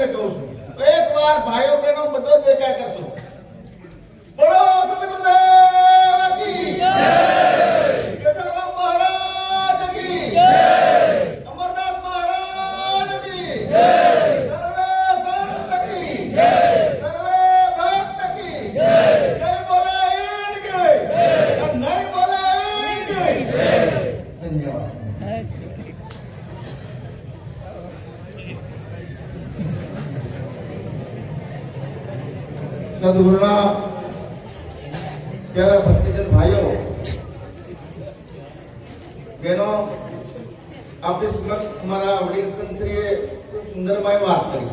તમને કહું છું. એક વાર ભાઈઓ બહેનો બધો દેખાય કરશો બોલો સદગુરુદેવ કી જય કેદારરામ મહારાજ કી જય અમરનાથ મહારાજ કી જય સર્વે સંત કી જય સર્વે ભક્ત કી જય જય બોલે ઈંડ કી જય નહીં બોલે ઈંડ કી જય ધન્યવાદ સદગુરુના પ્યારા ભક્તિજન ભાઈઓ, બહેનો આપણી સમક્ષ અમારા વડીલ સંશ્રીએ સુંદરમય વાત કરી.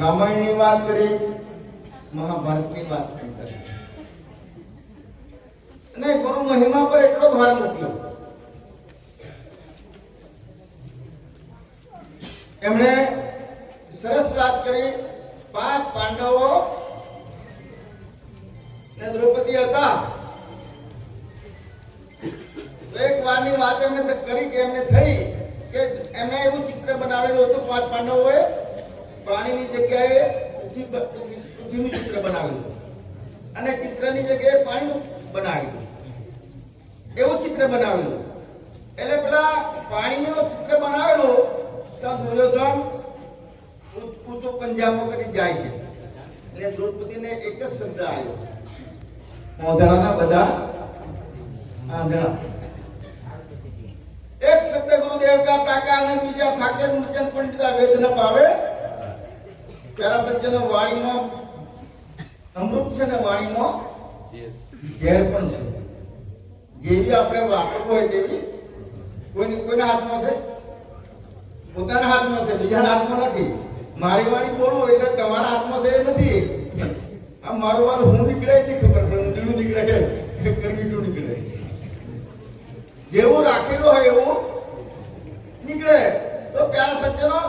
રામાયણની વાત કરી, મહાભારતની વાત કરી. અને ગુરુ મહિમા પર એટલો ભાર મૂક્યો. એમણે સરસ વાત કરી પાંચ પાંડવો ને દ્રૌપદી હતા. એક એક વારની વાત એમને કરી કે એમને થઈ કે એમને એવું ચિત્ર બનાવેલું હતું પાંચ પાંડવોએ. પાણીની જગ્યાએ પૃથ્વીનું ચિત્ર બનાવેલું અને ચિત્રની જગ્યાએ પાણીનું બનાવેલું એવું ચિત્ર બનાવેલું એટલે પેલા પાણીનું ચિત્ર બનાવેલું તો દુર્યોધન ઊંચ- પંજાબો કરી જાય છે. એટલે દ્રૌપદીને એક જ શબ્દ આવ્યો મોઢાના બધા આંધળા. એક શબ્દ ગુરુદેવ કા તાકા અને બીજા થાકે મુજન પંડિતા વેદ ન પાવે પ્યારા સજ્જનો વાણીમાં અમૃત છે ને વાણીમાં ઝેર પણ છે. જેવી આપણે વાપરવું હોય તેવી કોઈની કોઈના હાથમાં છે? પોતાના હાથમાં છે, બીજાના હાથમાં નથી. મારી વાણી બોલું એટલે તમારા હાથમાં છે નથી. આ મારું વાર હું નીકળે નહીં ખબર પણ ઊંધડું નીકળે કે કડવીડું નીકળે જેવું રાખેલું હોય એવું નીકળે. તો પ્યારા સજ્જનો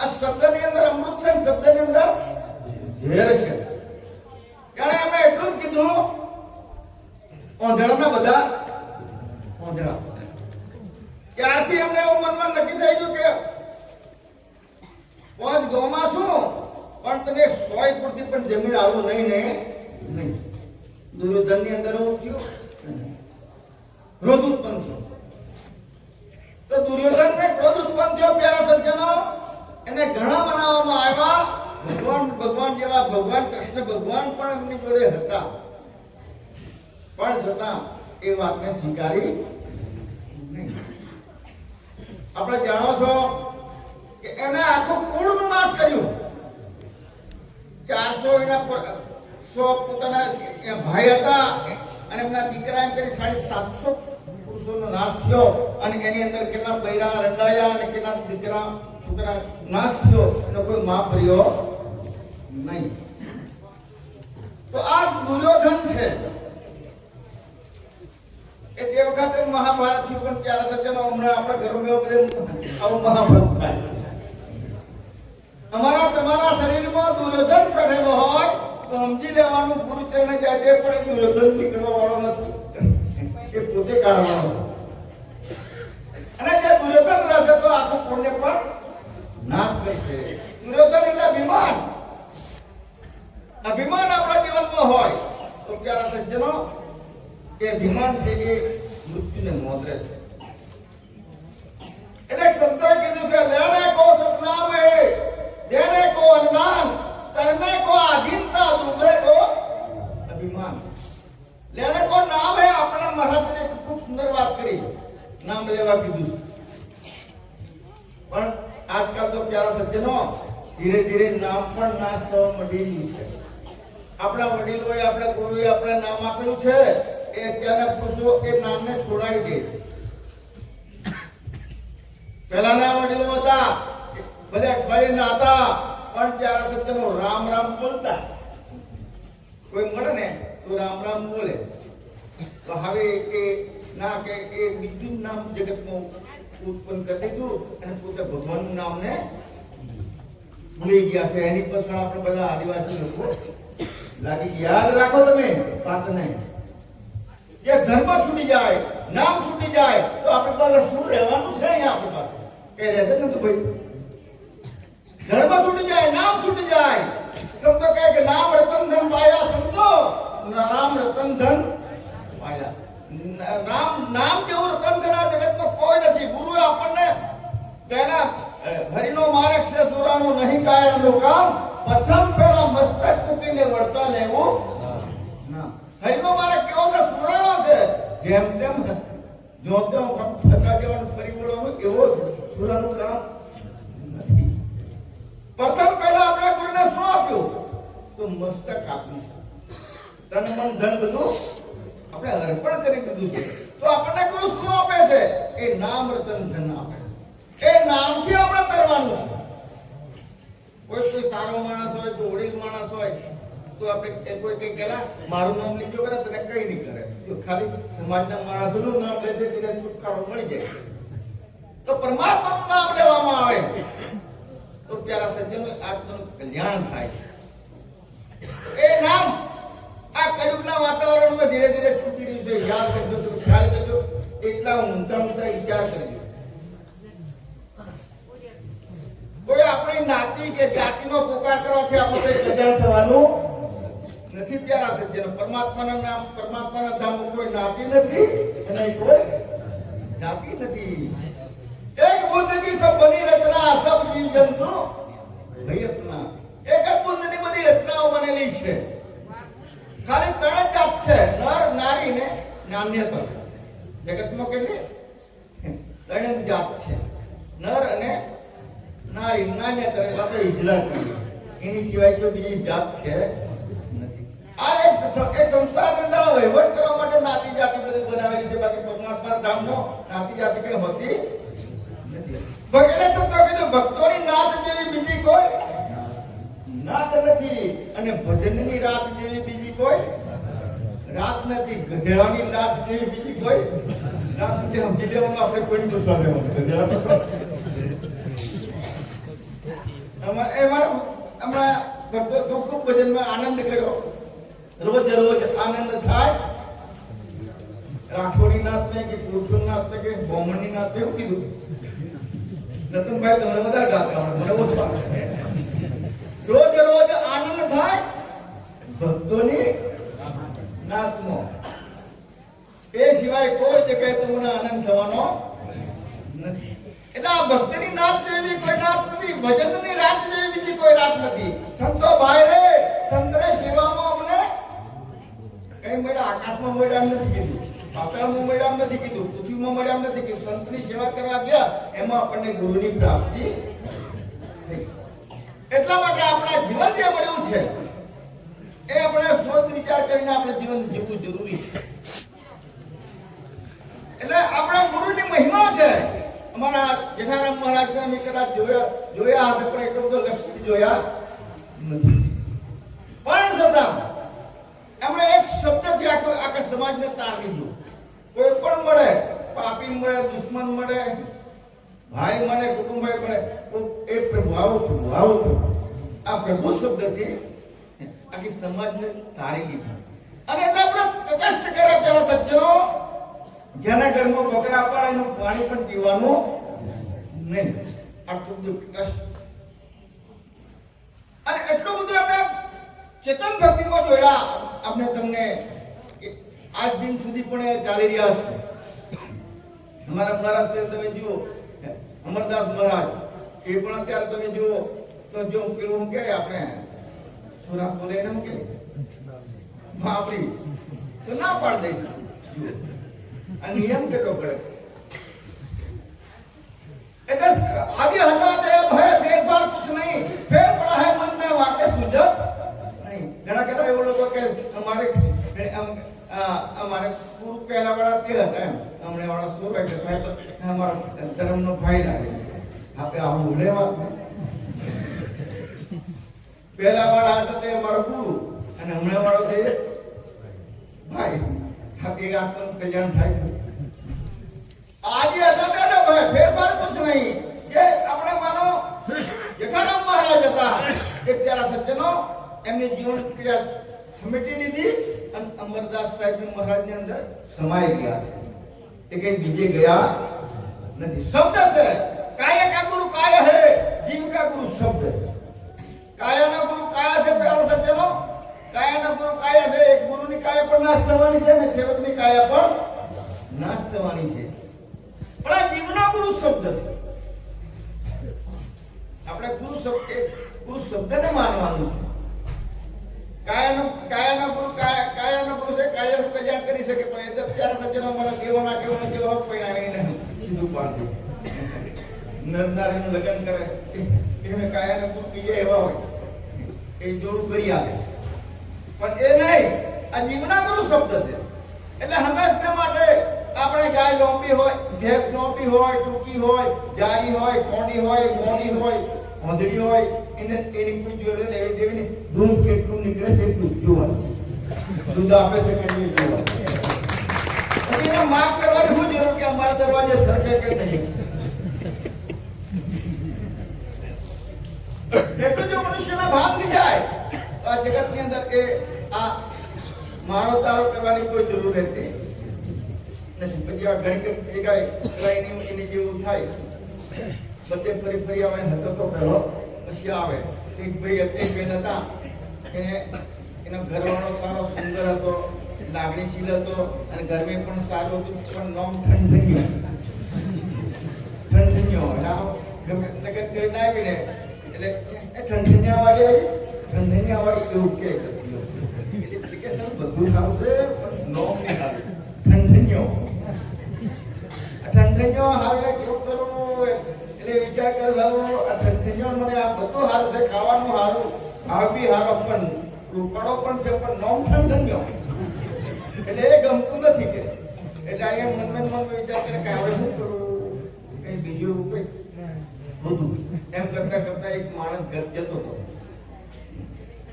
આ શબ્દની અંદર અમૃત છે ને શબ્દની અંદર ઝેર છે. ત્યારે એમણે એટલું જ કીધું, ઓંધળાના બધા ઓંધળા. ત્યારથી એમને એવું મનમાં પાંચ ગામમાં છું. પણ તને સોય પૂરતી પણ જમીન આવું નહીં ને? નહીં. દુર્યોધનની અંદર હું થયું? ક્રોધ ઉત્પન્ન થયો. તો દુર્યોધન ને ક્રોધ ઉત્પન્ન થયો પેલા સજ્જનો. એને ઘણા બનાવવામાં આવ્યા. ભગવાન ભગવાન જેવા ભગવાન, કૃષ્ણ ભગવાન પણ એમની જોડે હતા. પણ છતાં એ વાતને સ્વીકારી આપણે જાણો છો કે એને આખું કુળનો નાશ કર્યું. ચારસો એના સો પોતાના ભાઈ હતા અને એમના દીકરા એમ કરી સાડી સાતસો પુરુષોનો નાશ થયો અને એની અંદર કેટલા બૈરા રંડાયા અને કેટલા દીકરા છોકરા નાશ થયો, એનો કોઈ માપ રહ્યો નહીં. તો આ દુર્યોધન છે. એ તે વખતે મહાભારત થયું પણ ત્યારે સજ્જનો હમણાં આપણા ઘરમાં આવું મહાભારત થાય. અમારા તમારા શરીરમાં દુર્યોધન પડેલો હોય તો સમજી લેવાનું ગુરુ થઈને જાય તે પણ દુર્યોધન નીકળવા વાળો નથી. એ પોતે કારણવાનો અને જે દુર્યોધન રહેશે તો આખું પુણ્ય પણ નાશ કરશે. દુર્યોધન એટલે અભિમાન. અભિમાન આપણા જીવનમાં હોય તો પ્યારા સજ્જનો, કે અભિમાન છે એ મૃત્યુને મોદરે છે. એટલે સંતોએ કીધું કે લેને કો સતનામ હે દેને अनुदान અનુદાન को કો दूबे को अभिमान। लेने को કો નામ હે આપણા ने ખૂબ સુંદર વાત કરી નામ લેવા કીધું. પણ આજકાલ તો પ્યારા સજ્જનો ધીરે ધીરે નામ પણ નાશ થવા મળી છે આપણા વડીલોએ આપણા ગુરુએ આપણે નામ આપેલું છે એ અત્યારના પુરુષો એ નામને છોડાવી દે છે. પહેલાના વડીલો હતા ભલે અઠવાડિયે હતા, પણ પ્યારા સત્યનો રામ રામ બોલતા. કોઈ મળે ને, તો રામ રામ બોલે. તો હવે એ ના કે એ બીજું નામ જગતમાં ઉત્પન્ન કરી દીધું અને પોતે ભગવાનનું નામને ભૂલી ગયા છે. એની પાછળ આપણે બધા આદિવાસી લોકો લાગી યાદ રાખો તમે વાતને જે ધર્મ છૂટી જાય, નામ છૂટી જાય, તો આપણી પાસે શું રહેવાનું છે અહીંયા આપણી પાસે? કઈ રહેશે ને તો ભાઈ. ધર્મ છૂટી જાય નામ છૂટી જાય શબ્દો કહે કે નામ રતન ધન પાયા શબ્દો રામ રતન ધન પાયા ન- રામ નામ જેવું રતન ધન આ જગતમાં કોઈ નથી ગુરુએ આપણને પહેલા અ, હરિનો માર્ગ છે સુરાનું નહીં કાયરનું કામ પ્રથમ પહેલા મસ્તક મૂકીને વળતા લેવું ના હરિનો માર્ગ કેવો છે સુરાનો છે જેમ તેમ જો તેમ ફસા દેવાનું પરિબળોનું એવો સુરાનું કામ નથી પ્રથમ પહેલા આપણે ગુરુને શું આપ્યું? તો મસ્તક આપ્યું છે. તન મન ધન બધું આપણે અર્પણ કરી દીધું છે. તો આપણને ગુરુ શું આપે છે? એ નામ રતન ધન આપે છે. એ નામથી આપણે તરવાનું છે. કોઈ કોઈ સારો માણસ હોય, કોઈ વડીલ માણસ હોય, તો આપણે કોઈ કઈ કહેલા, મારું નામ લીધો કરે, તને કઈ નહીં કરે. જો ખાલી સમાજના માણસોનું નામ લેતી તેને છુટકારો મળી જાય. તો પરમાત્માનું નામ લેવામાં આવે. તો પ્યારા સજ્જનો, આત્માનું કલ્યાણ થાય એ નામ આ કળયુગના વાતાવરણમાં ધીરે ધીરે છૂટી રહ્યું છે. યાદ કરજો તો, ખ્યાલ કરજો. એટલા ઊંધા ઊંધા વિચાર કરજો. કોઈ આપણી નાતી કે જાતિનો પોકાર કરવાથી આપણે કલ્યાણ થવાનું નથી પ્યારા સજ્જનો. પરમાત્માના નામ, પરમાત્માના ધામ કોઈ નાતી નથી અને કોઈ જાતિ નથી. એક બુદ્ધ કી સબ બની રચના સબ જીવ જંતુ ભઈ એક જ બુદ્ધની બધી રચનાઓ બનેલી છે. ખાલી ત્રણ જાત છે. નર, નારી ને નાન્યતર. જગતમાં કેટલી? ત્રણ જાત છે. નર અને નારી. નાન્યતર એટલે આપણે હિજડા કહીએ એની સિવાય કોઈ બીજી જાત છે નથી. આ એક સંસાર અંદર વહીવટ કરવા માટે નાતી જાતિ બધી બનાવેલી છે. બાકી પરમાત્મા ધામમાં નાતી જાતિ કઈ હોતી ભગવાને શબ્દો કીધું, ભક્તોની નાત જેવી બીજી કોઈ નાત નથી. અને ભજનની રાત જેવી બીજી કોઈ રાત નથી. ગધેડાની રાત જેવી બીજી કોઈ રાત નથી. સમજી લેવાનું આપણે કોઈ પૂછવા લેવાનું ગધેડા અમારે હમણાં ભક્તો ખૂબ ખૂબ ભજનમાં આનંદ કર્યો. રોજ રોજ આનંદ થાય. રાઠોડી નાથ ને કે કૃષ્ણ નાથ ને કે બોમણની નાથ એવું કીધું. નતુનભાઈ તમને વધારે ગાતા આવડે મને ઓછું આવડે રોજ રોજ આનંદ થાય ભક્તોની નાતનો. એ સિવાય કોઈ જગ્યાએ તમને આનંદ થવાનો નથી. એટલે આ ભક્તિની નાત જેવી કોઈ નાત નથી, ભજનની રાત જેવી બીજી કોઈ રાત નથી. સંતો ભાઈ રે, સંતરે સેવામાં અમને કઈ મળ્યા, આકાશમાં મળ્યા નથી કીધું. પાતાળમાં મળ્યા નથી કીધું પૃથ્વીમાં મળ્યા નથી કીધું. સંતની સેવા કરવા ગયા, એમાં આપણને ગુરુની પ્રાપ્તિ એટલા માટે આપણા જીવન જે મળ્યું છે, એ આપણે સોચ વિચાર કરીને આપણે જીવન જીવવું જરૂરી છે. એટલે આપણા ગુરુની મહિમા છે. અમારા જેઠારામ મહારાજને અમે કદાચ જોયા જોયા હશે, પણ એટલો બધો લક્ષ્મી જોયા નથી. પણ છતાં એમણે એક શબ્દથી આખો આખા સમાજને તાર લીધું. કોઈ પણ મળે, પાપી મળે, દુશ્મન મળે, ભાઈ મળે કુટુંબાઈ મળે એ પ્રભુ આવો પ્રભુ આવો, પ્રભુ. આ પ્રભુ શબ્દથી આખી સમાજને તારી લીધા. અને એટલે આપણે તટસ્થ કરે પેલા સજ્જનો, જેના ઘરમાં બકરા પાડે એનું પાણી પણ પીવાનું નહીં. આટલું બધું અને એટલું બધું આપણે ચેતન ભક્તિમાં જોયેલા આપણે તમને આજ દિન સુધી પણ ચાલી રહ્યા છે અમારા મહારાજ છે તમે જુઓ અમરદાસ મહારાજ એ પણ અત્યારે તમે જુઓ તો જો પેલું શું કે આપણે સુરા બોલે એને શું કે બાપરી તો ના પાડ દઈશ આ નિયમ કેટલો કરે એટલે આદિ હતા તે ભય ફેરફાર કુછ નહીં ફેર પડા હે મન મેં વાકે સુજત ઘણા કહેતા એવું લોકો કે અમારે અમારે પૂર્વ પહેલા વાળા તે હતા એમ. અમને વાળા સુર એટલે ભાઈ તો અમારો ધર્મનો ભાઈ લાગે આપણે આવું ભૂલે વાત પહેલા વાળા હતા તે અમારો ગુરુ અને હમણાં વાળો છે ભાઈ. આપે આત્માનું કલ્યાણ થાય આજે હતા દાદા ભાઈ, ફેરફાર કુછ નહીં. કે આપણે માનો જકારામ મહારાજ હતા એક પ્યારા સજ્જનો એમની જીવન ક્રિયા સમેટી લીધી અને અમરદાસ સાહેબ મહારાજની અંદર સમાઈ ગયા છે. એ કઈ બીજે ગયા નથી. શબ્દ છે. કાય કા ગુરુ કાય હે? જીવ કા ગુરુ શબ્દ. કાયાના ગુરુ કાયા છે પ્યાર સત્યનો? કાયાના ગુરુ કાયા છે? એક ગુરુની કાયા પણ નાશ થવાની છે ને સેવકની કાયા પણ નાશ થવાની છે. પણ આ જીવનો ગુરુ શબ્દ છે. આપણે ગુરુ શબ્દ ગુરુ શબ્દને માનવાનું છે. કાયાનો કાયાનો ગુરુ કાયા કાયાનો ગુરુ છે, કાયાનું કલ્યાણ કરી શકે, પણ એ ત્યારે સજ્જનો મારા દેવોના કેવોના જેવો હક પરિણામી નહીં સીધું પાડી. નર નારીનું લગ્ન કરે એને કાયાનો ગુરુ કહીએ એવા હોય. એ જોડું કરી આપે પણ એ નહીં, આ જીવના ગુરુ શબ્દ છે. એટલે હંમેશા માટે આપણે ગાય લોંબી હોય, ભેંસ લોંબી હોય, ટૂંકી હોય, જાડી હોય કોંડી હોય, મોડી હોય હોંધડી હોય એને એની કોઈ જોડે લેવી દેવી નહીં દૂધ કેટલું નીકળે છે એટલું જ જોવાનું દૂધ આપે છે કેટલું જોવાનું પછી એને માફ કરવાની શું જરૂર કે અમારા દરવાજે સરખે કે નહીં એટલું જો મનુષ્યના ભાગ થઈ જાય તો આ જગતની અંદર એ આ મારો તારો કરવાની કોઈ જરૂર રહેતી નથી પછી આ ઘણી ઘણી જગ્યાએ પેલા એની એની જેવું થાય બધે ફરી ફરી આવે ને હતો તો પહેલો પછી આવે. એક ભાઈ એક બેન હતા. એને, એનો ઘરવાળો સારો સુંદર હતો, લાગણીશીલ હતો અને ગરમી પણ સારું હતું, પણ નોમ એટલે આમ ગમે લગન કરીને આવી ને એટલે એ ઠંડણીયા વાળી આવી ઠંડણીયા વાળી એવું કે એપ્લિકેશન બધું સારું છે, પણ નોમ નહીં સારું. ઠંડણીઓ ઠંડણીયો હાવીને કેવું કરું એટલે વિચાર કરે સારું ઠંડણીયો મને આ બધું સારું છે, ખાવાનું સારું ભાવ બી સારો, પણ રૂપાળો પણ છે, પણ નોમ ઠંડીઓ એટલે એ ગમતું નથી કે. એટલે અહીંયા મનમાં મનમાં વિચાર કરે કે હવે શું કરું? કઈ બીજું કઈ? એમ કરતા કરતા એક માણસ ઘર જતો હતો.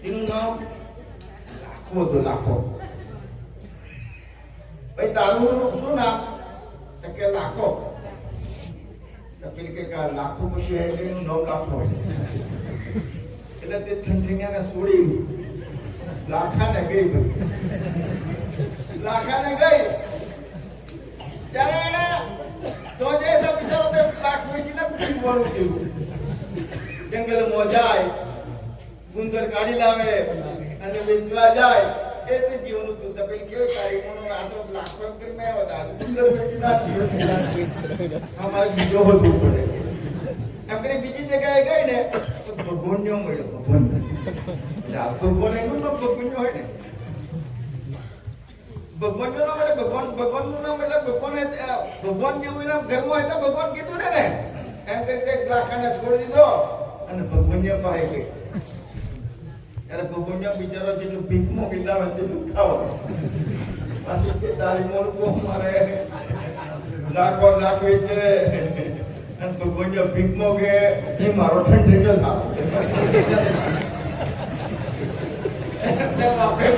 એનું નામ લાખો હતો, લાખો. ભાઈ, તારું શું નામ? કે લાખો. તો કે લાખો પછી એટલે એનું નવ લાખો એટલે તે ઠંઠિયાને છોડી લાખાને ગઈ ભાઈ. લાખાને ગઈ. ત્યારે એને તો જે તો બિચારો તે લાખ વેચીને પીવાનું થયું. જંગલમાં જાય, ગુંદર કાઢી લાવે અને વેચવા જાય. તો લાખ પર કરી મેં હતા. ગુંદર વેચી ના જીવન અમારે બીજો હોતું પડે. એમ કરી બીજી જગ્યાએ ગઈ ને, તો ભગવાનનો મળ્યો ભગવાન એટલે આ ભગવાન એનું નામ ભગવાનનો હોય ને. ભગવાનનું નામ એટલે ભગવાન, ભગવાનનું નામ એટલે ભગવાન ભગવાન જેવું નામ હોય તો ભગવાન કીધું ને ને એમ કરી તે લાખાને છોડી દીધો અને ભગવાનને પાસે ગઈ. ત્યારે ભગવાનના બિચારો જેટલું ભીખમાં ગિલ્લાવે તેટલું ખાવા પાછી કે તારી મોર કો મારે લાખો લાખ વેચે. અને ભગવાનના ભીખમાં કે એ મારો ઠંડી ખાવ તેમ આપણે.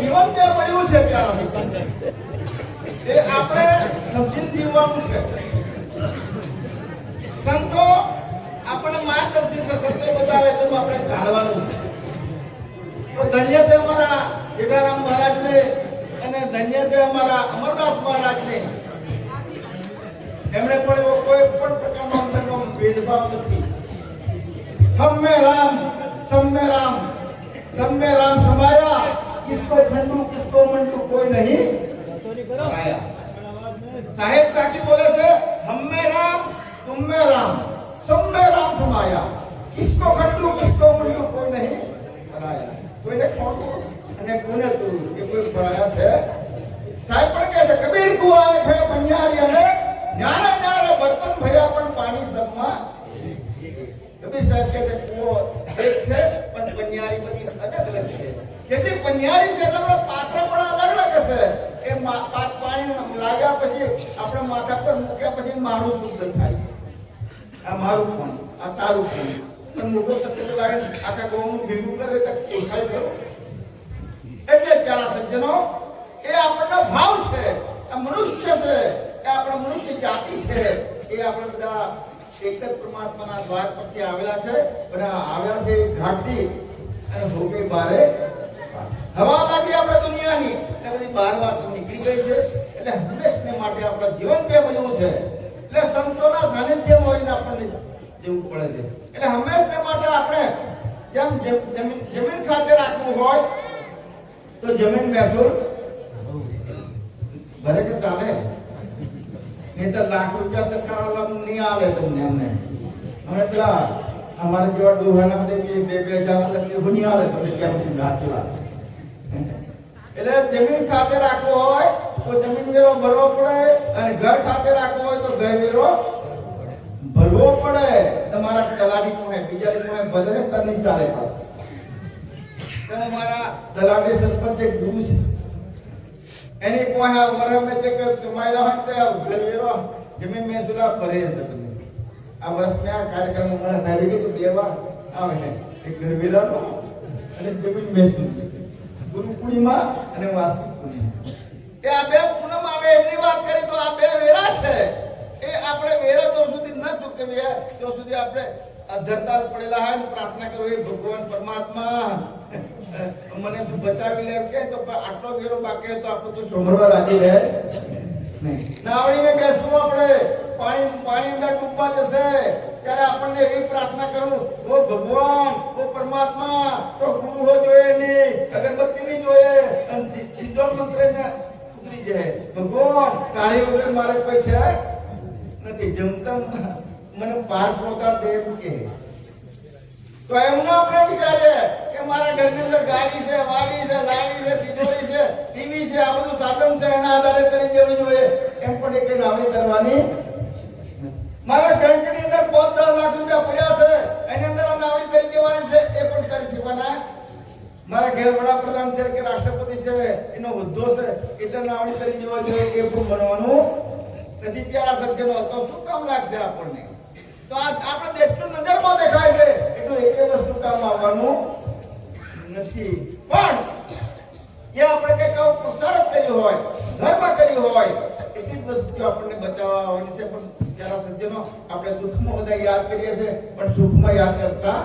જીવન જે મળ્યું છે મિત્રો, એ આપણે સમજીને જીવવાનું છે. સંતો આપણને માર્ગદર્શન સત્ય સંતો બતાવે તેમ આપણે જાણવાનું તો ધન્ય છે અમારા જેઠારામ મહારાજને અને ધન્ય છે અમારા અમરદાસ મહારાજને. એમણે પણ એવો કોઈ પણ પ્રકારનો અંદરનો ભેદભાવ નથી. હમે રામ સમ્ય રામ સમ્ય રામ સમાયા. કિસકો ઠંડુ કિસકો મંડુ કોઈ નહીં. કરાયા સાહેબ સાકી બોલે છે હમે રામ તુમ્મે રામ સમ્મે રામ સમાયા કિસકો ઠંડુ કિસકો મંડુ કોઈ નહીં કરાયા કોઈને ખોટું અને કોને તું એ કોઈ ભરાયા છે સાહેબ પણ કહે છે કબીર કુઆ છે પંજારી અને ન્યારા ન્યારા બર્તન ભયા પણ પાણી સબમાં કબીર સાહેબ કહે છે કુવો એક છે પણ પન્યારી બધી અલગ અલગ છે જેટલી પન્યારી છે એટલે બધા પાત્ર પણ અલગ અલગ હશે. એ પાણી લાગ્યા પછી આપણે માથા પર મૂક્યા પછી મારું શુદ્ધ થાય. આ મારું પણ આ તારું પણ પણ મોટો તત્વ લાગે આખા ગૌનું ભેગું કરે તો ઓછાઈ ગયો એટલે પ્યારા સજ્જનો, એ આપણનો ભાવ છે, આ મનુષ્ય છે, એ આપણા મનુષ્ય જાતિ છે, એ આપણે બધા એક જ પરમાત્માના દ્વાર પરથી આવેલા છે, બધા આવ્યા છે ઘાટથી અને ભોગે બારે હવા લાગી આપણે દુનિયાની. એટલે બધી બહાર વાત નીકળી ગઈ છે. એટલે હંમેશને માટે આપણા જીવન જે મળ્યું છે? એટલે સંતોના સાનિધ્ય મળીને આપણને જેવું પડે છે. એટલે હંમેશને માટે આપણે જેમ જેમ જમીન જમીન ખાતે રાખવું હોય, તો જમીન મહેસૂલ ભરે કે ચાલે. નહીં તો લાખ રૂપિયા સરકાર નહીં આવે તમને અમને અમે પેલા અમારે જેવા ડોહાના બે બે હજાર આલે તે નહીં આવે તમને કેમ શું હાથલા એટલે જમીન ખાતે રાખવો હોય તો જમીન વેરો ભરવો પડે અને ઘર ખાતે રાખવો હોય તો ઘર વેરો ભરવો પડે. તમારા તલાટી પાસે બીજા પાસે ભલે તો નહીં ચાલે પાછું. તો અમારા તલાટી સરપંચ એક ગુરુ છે. એની પાસે આ વરમે જે કે કમાયેલા હોય તો ઘર વેરો જમીન મહેસૂલા ભરે છે તમે આ વર્ષ મેં આ કાર્યક્રમ હમણાં સાહેબે કીધું બે વાર આવે છે એક ઘર વેરાનો અને જમીન મહેસૂલ ગુરુ અને વાર્ષિક પૂર્ણિમા. એ આ બે પૂનમ આવે એમની વાત કરી, તો આ બે વેરા છે. એ આપણે વેરા જો સુધી ન ચૂકવીએ, તો સુધી આપણે અધરતાલ પડેલા હોય ને પ્રાર્થના કરો એ ભગવાન પરમાત્મા. મને તું બચાવી લે કે તો આટલો વેરો બાકી તો આપણે તો સોમરવા રાજી રહે નહીં. નાવડીને બેસવું આપણે. પાણી પાણી અંદર ડૂબવા જશે. ત્યારે આપણને એવી પ્રાર્થના કરું ઓ ભગવાન ઓ પરમાત્મા, તો ગુરુ હો જોઈએ નહીં. અગરબત્તી નહીં જોઈએ, અને સીધો મંત્ર ને ઉતરી જાય. ભગવાન તારી વગર મારે પૈસા નથી જમતમ મને પાર પહોંચાડ દે એમ કે. તો એમ આપણે વિચારે કે મારા ઘરની અંદર ગાડી છે, વાડી છે લાડી છે, તિજોરી છે, ટીવી છે, આ બધું સાધન છે, એના આધારે કરી દેવું જોઈએ. એમ પણ એક નાવડી કરવાની મારા બેંકની અંદર પાંચ દસ લાખ રૂપિયા પડ્યા છે, એની અંદર આ નાવડી કરી દેવાની છે, એ પણ કરી શીખવાના મારા ઘેર વડાપ્રધાન છે કે રાષ્ટ્રપતિ છે, એનો હોદ્દો છે, એટલે નાવડી કરી જોવા જોઈએ એ પણ બનવાનું નથી પ્યારા સજ્જનો તો શું કામ લાગશે આપણને? તો આ આપણે જેટલું નજરમાં દેખાય છે? એટલું એકે વસ્તુ કામ આવવાનું નથી. પણ એ આપણે કંઈક પુરુષાર્થ કર્યું હોય, ધર્મ કર્યું હોય, એટલી જ વસ્તુ આપણને બચાવવા આવવાની છે. પણ ત્યારે સજ્જનો આપણે દુઃખમાં બધા યાદ કરીએ છીએ, પણ સુખમાં યાદ કરતા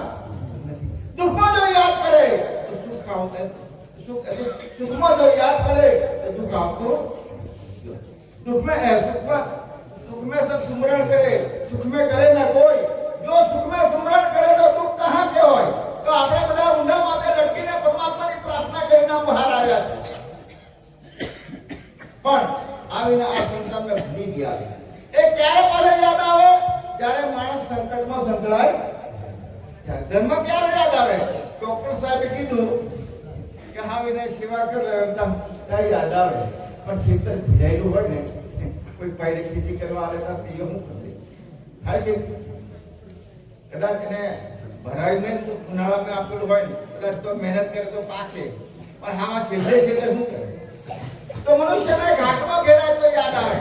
નથી. દુઃખમાં જો યાદ કરે તો સુખ આવશે સુખ સુખમાં જો યાદ કરે તો દુઃખ આવતું दुख में है सुख में दुख में सब सुमरण करे सुख में करे ना कोई जो सुख में सुमरण કરે તો દુઃખ કહાં કે હોય તો આપણે બધા ઊંધા માથે લટકીને પરમાત્માની પ્રાર્થના કરીને બહાર આવ્યા છે પણ આવીને આ સંસારને ભૂલી ગયા છે. એ ક્યારે પાછા યાદ આવે જ્યારે માણસ સંકટમાં સંકળાય ત્યારે ધર્મ ક્યારે યાદ આવે ડોક્ટર સાહેબે કીધું કે હા વિનય સેવા કર યાદ આવે. પણ ખેતર ભીજાયેલું હોય ને, કોઈ પાયરે ખેતી કરવા આવે તો તે હું કે કદાચ એને ભરાઈને ઉનાળામાં આપેલું હોય તો મહેનત કરે તો પાકે. પણ હા છેલ્લે છેલ્લે કરે? તો મનુષ્યને ઘાટમાં ઘેરાય તો યાદ આવે.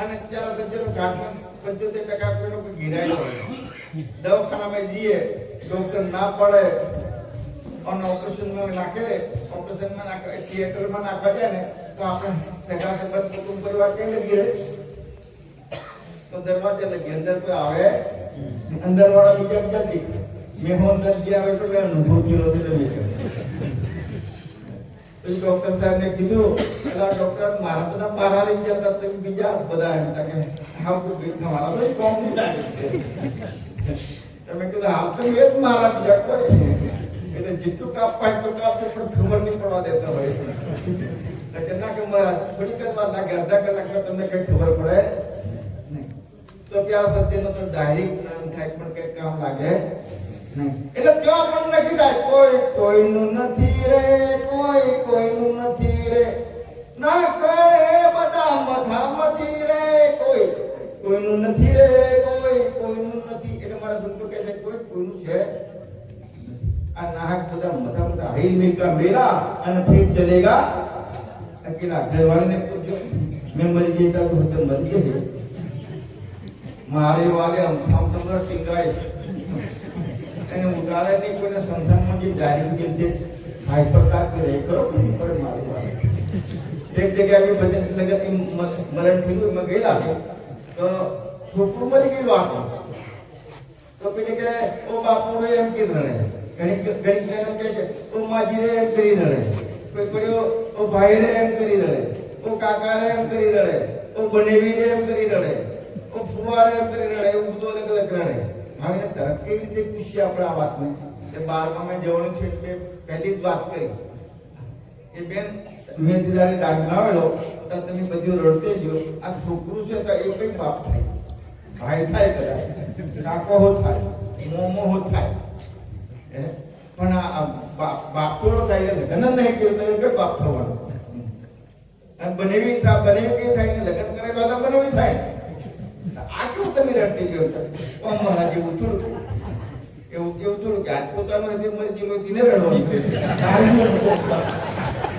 અને ઘાટમાં પંચોતેર ટકા ઘેરાયેલો હોય. દવાખાનામાં જઈએ, ડોક્ટર ના પડે અને ઓપરેશનમાં નાખે ઓપરેશનમાં નાખે થિયેટરમાં નાખવા જાય ને તો આપણે સગા સંબંધ કુટુંબ પરિવાર કેમ લગી રહે તો દરવાજે લગી અંદર કોઈ આવે અંદર વાળા બીજા બીજા શીખે મેં હું અંદર જે આવે તો મેં અનુભવ થયેલો છે એટલે મેં કહ્યું. પછી ડોક્ટર સાહેબને કીધું પેલા ડોક્ટર મારા બધા બહાર લઈ ગયા હતા તમે બીજા બધા એમ હતા કે હા કોઈ ભેદ તમારા તો કોમ નહીં લાગે તમે કીધું હાલ તો મેં જ મારા બીજા કોઈ નહીં. એટલે જેટલું કાપવા એટલું કાપવું પણ ખબર નહીં પડવા દેતા હોય. કે ના કે મહારાજ થોડીક જ વાર લાગે અડધા કલાકમાં તમને કઈ ખબર પડે નહીં. તો આ સત્યનો તો ડાયરેક્ટ જ્ઞાન થાય, પણ કઈ કામ લાગે એટલે ત્યાં પણ નથી થાય, કોઈ કોઈનું નથી રે, કોઈ કોઈનું નથી રે. ના કરે બધા મથામથી રે, કોઈ કોઈનું નથી રે, કોઈ કોઈનું નથી. એટલે મારા સંતો કહે છે, કોઈ કોઈનું છે નાહક બધા મથા મથા હિલ મિલ કા મેલા અને ફિર ચલેગા અકેલા ઘરવાળાને પૂછજો મેં મરી ગઈ તો તો મરી ગઈ મારે વાલે આમ આમ તમારા ટીંગાય એને ઉતારે નહીં કોઈને સંસારમાં જે જારી ગઈ સાઈ પડતા કે રહે કરો પર મારી વાલે એક જગ્યાએ અમે ભજન લગત મરણ થયું એમાં ગયેલા તો છોકરું મરી ગયેલું આખું તો પેલે કે ઓ બાપુ રે એમ કે રડે ઘણી ઘણી એમ કહે છે ઓ માજી એમ કરી રડે. કોઈ પડ્યો ઓ એમ કરી રડે. ઓ કાકા એમ કરી રડે. ઓ બનેવી એમ કરી રડે. ઓ કોઈ એમ કરી રડે. એવું બધું અલગ અલગ રડે. હવે તરત કેવી રીતે પૂછીએ આપણે આ વાતને? કે જવાનું છે એટલે પહેલી જ વાત કરી. એ બેન મેં દીદારે ડાક ના તો તમે બધું રડતે જો આ છોકરું છે તો એ કંઈ બાપ થાય. ભાઈ થાય કદાચ. કાકો થાય. મોમો હો થાય? પણ આ બાપ થાય લગ્ન નહીં કર્યું એ બાપ થવાનું. અને બનેવી બનેવી કઈ થાય ને લગ્ન કરેલા તો બનેવી થાય. આ કેવું તમે રડતી ગયો મારા જેવું થોડું. એવું કેવું થોડું કે આજ પોતાનું હજી મરજી લો તેને રડવાનું તારું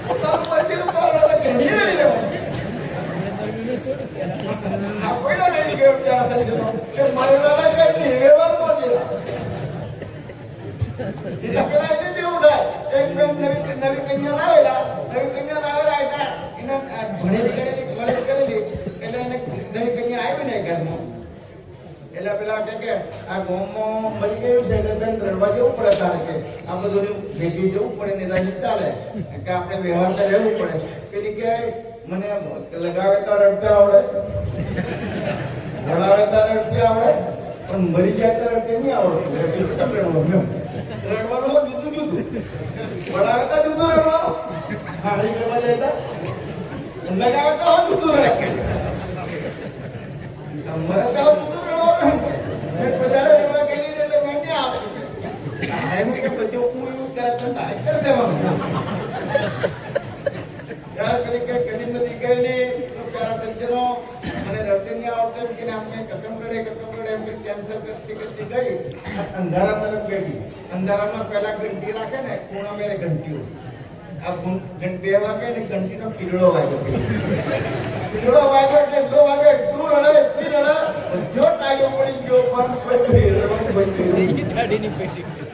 પોતાનું મરજી લો તો રડે કે નહીં રડી લેવાનું આ કોઈનો રડી ગયો બિચારા સંજયનો કે મારે રડા કઈ નહીં વ્યવહાર પહોંચેલા એટલે પેલા એને જેવું થાય એક બેન નવી નવી કન્યા લાવેલા નવી કન્યા લાવેલા એટલે એને ભણેલી ગણેલી કોલેજ કરેલી એટલે એને નવી કન્યા આવી ને ઘરમાં એટલે પેલા કે કે આ ગામમાં મરી ગયું છે એટલે બેન રડવા જવું પડે તારે કે આ બધું ભેગી જવું પડે ને તારી ચાલે કે આપણે વ્યવહાર રહેવું પડે પેલી કે મને લગાવે તો રડતા આવડે રડાવે તો રડતી આવડે પણ મરી જાય તો રડતી નહીં આવડતું અંધારા તરફ બેઠી. અંધારામાં પેલા ઘંટી રાખે ને ખૂણા મેરે ઘંટીઓ. આ ઘું- ઘં- બે વાગે ને ઘંટીનો પીળો વાગ્યો વાગ્યો એટલે એટલો વાગે એટલું રડે એટલી રડે બધો ટાઈઓ પડી ગયો પણ પછી રડવાનું બંધ કર્યું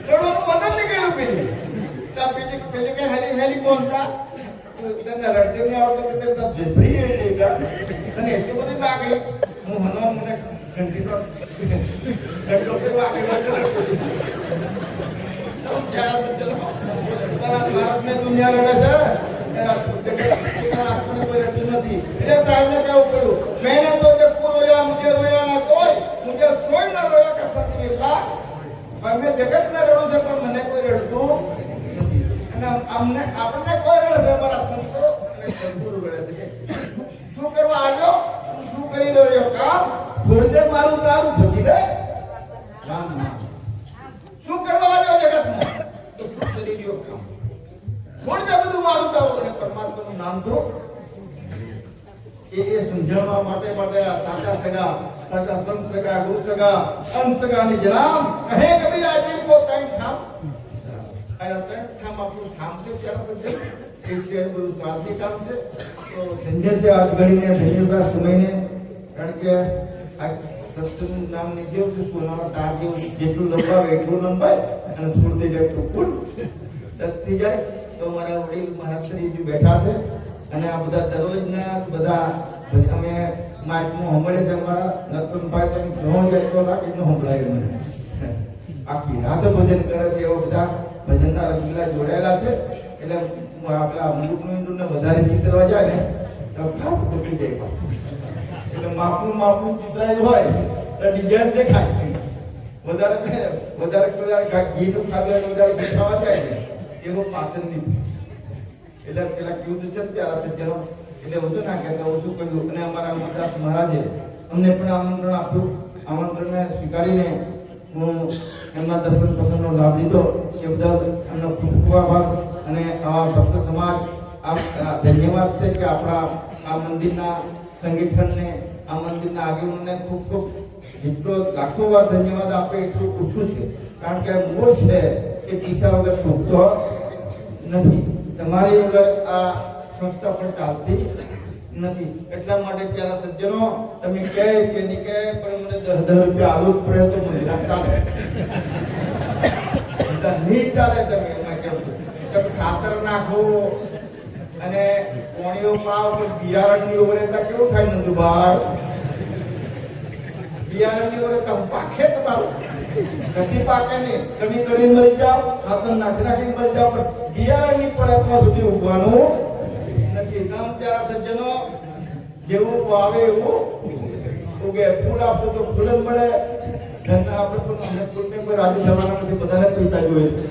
રડવાનું બંધ જ કર્યું પેલી તા પેલી પેલી કે હેલી હેલી કોણ તને રડતી નહીં આવડતું કે જબરી તા એટલી બધી લાગણી. હું હનો મને ઘંટીનો ઘંટો તે વાગે પોતાના ભારતને દુનિયા રડે છે? કોઈ રડતું નથી. મેને તો કે પૂરોયા મુજે રોયા ના કોઈ, મુજે સોય ન રોયા કે ને રડું છે, પણ મને કોઈ રડતું આપણને કોઈ રડે છે મારા સંતો અને રડે છે. શું કરવા આવ્યો? શું કરી રહ્યો? કામ? છોડી મારું તારું ભજી દે શું કરવા આવ્યો જગતમાં? શું કરી રહ્યો કામ? છોડ દે બધું મારું તારું અને પરમાત્માનું નામ તો એ એ સમજાવવા માટે માટે આ સાચા સગા, સાચા સંત સગા, ગુરુ સગા અંત સગાની જનામ કહે કબીર આજીવ કો ત્રણ ઠામ. આ ત્રણ ઠામ આપણું ઠામ છે ત્યારે સજ્જન. એ સિવાય બધું સ્વાર્થી કામ છે. તો ધન્ય છે આજ ઘડીને, ધન્ય છે આ સમયને. કારણ કે આ સત્સંગ નામની જેવું છે, સોનાના તાર જેવું જેટલું લંબાવે એટલું લંબાય અને છોડતી જાય તો કુલ ટચ થઈ જાય. તો મારા વડીલ, મારા શ્રીજી બેઠા છે અને આ બધા દરરોજના બધા અમે માઇકમાં સાંભળે છે અમારા. નરપતભાઈ તમે ઘણો જ એટલો લાગે એટલું સંભળાય મને. આખી રાત ભજન કરે છે એવા બધા. ભજનના રંગીલા જોડાયેલા છે. એટલે આપણા અમૃતનું ઈંડુને વધારે ચિતરવા જાય ને, તો ખાપ પકડી જાય પાછું. એટલે માપનું માપનું ચિતરાયેલું હોય, તો ડિઝાઇન દેખાય. વધારે વધારે વધારે ઘી ઘીનું ખાધું વધારે ખાવા જાય ને. એવો પાચન નહીં થાય. એટલે પેલા કીધું છે પ્યારા સજ્જનો, એટલે વધુ ના કહેતા ઓછું કહ્યું અને અમારા મોટા મહારાજે અમને પણ આમંત્રણ આપ્યું. આમંત્રણને સ્વીકારીને હું એમના દર્શન પ્રસંગનો લાભ લીધો. એ બદલ એમનો ખૂબ અને આવા ભક્ત સમાજ આ ધન્યવાદ છે કે આપણા આ મંદિરના સંગઠનને આ મંદિરના આગેવાનને ખૂબ ખૂબ જેટલો લાખો વાર ધન્યવાદ આપે એટલું ઓછું છે. કારણ કે મૂળ છે એ પૈસા વગર શોધતો નથી. તમારી વગર આ સંસ્થા પણ ચાલતી નથી. એટલા માટે પ્યારા સજ્જનો, તમે કહે કે નહીં કહે, પણ મને દસ દસ રૂપિયા આલુ જ પડે તો મને ચાલે. નહીં ચાલે તમે, એમાં કેમ? તમે ખાતર નાખો અને કોણીઓ પાવ, તો બિયારણની ઓવરેતા કેવું થાય નંદુભાઈ? બિયારણની ઓવરેતા પાખે તમારું. નથી પાકે નહીં કરી મરી જાવ ખાતર નાખી નાખીને મરી જાવ પણ બિયારણની પડતમાં સુધી ઉગવાનું નથી. નામ પ્યારા સજ્જનો, જેવું વાવે એવું ઉગે. ફૂલ આપશો તો ફૂલ જ મળે. ધન આપણે પણ અમને ફૂલને કોઈ રાજી થવાના નથી બધાને પૈસા જોઈએ છે.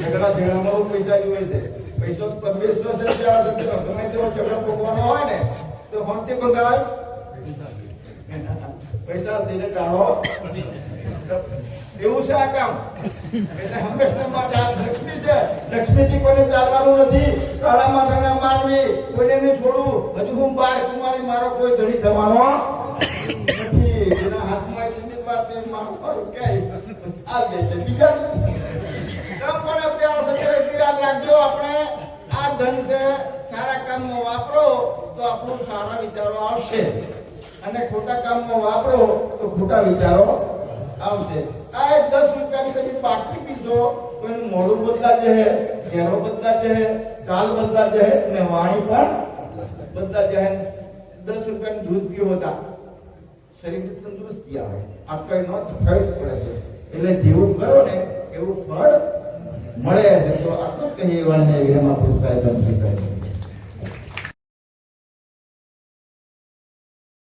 ઝઘડા ઝઘડામાં પૈસા જોઈએ છે. પૈસો પરમેશ્વર છે, પ્યારા સજ્જનો. ગમે તેવો ઝઘડો ભોગવાનો હોય ને, તો હોંતી ભગાય પૈસા દઈને ટાળો એવું છે આ કામ? એટલે હંમેશા માટે આ લક્ષ્મી છે. લક્ષ્મીથી કોઈને ચાલવાનું નથી. કાળા માથાના માનવી, કોઈને નહીં છોડવું. હજુ હું બાર કુમારી મારો કોઈ ધણી થવાનો નથી. એના હાથમાં એટલી વાર તે મારું મારું ક્યાંય આવી જાય બીજા કામ પણ અત્યારે સત્ય યાદ રાખજો આપણે, આ ધન છે, સારા કામમાં વાપરો તો આપણું સારા વિચારો આવશે. અને ખોટા કામમાં વાપરો તો ખોટા વિચારો આવશે. આ એક દસ રૂપિયાની તમે પાટલી પીશો તો એનું મોઢું બદલાશે ચહેરો બદલાશે ચાલ બદલાશે અને વાણી પણ બદલાશે દસ રૂપિયાનું દૂધ પીવો હતા શરીર તંદુરસ્તી આવે. આ કઈ ન થયું પડે છે. એટલે જેવું કરો ને, એવું ફળ મળે તો આટલું કહીએ વણને વિરમા પુરુષાય ધન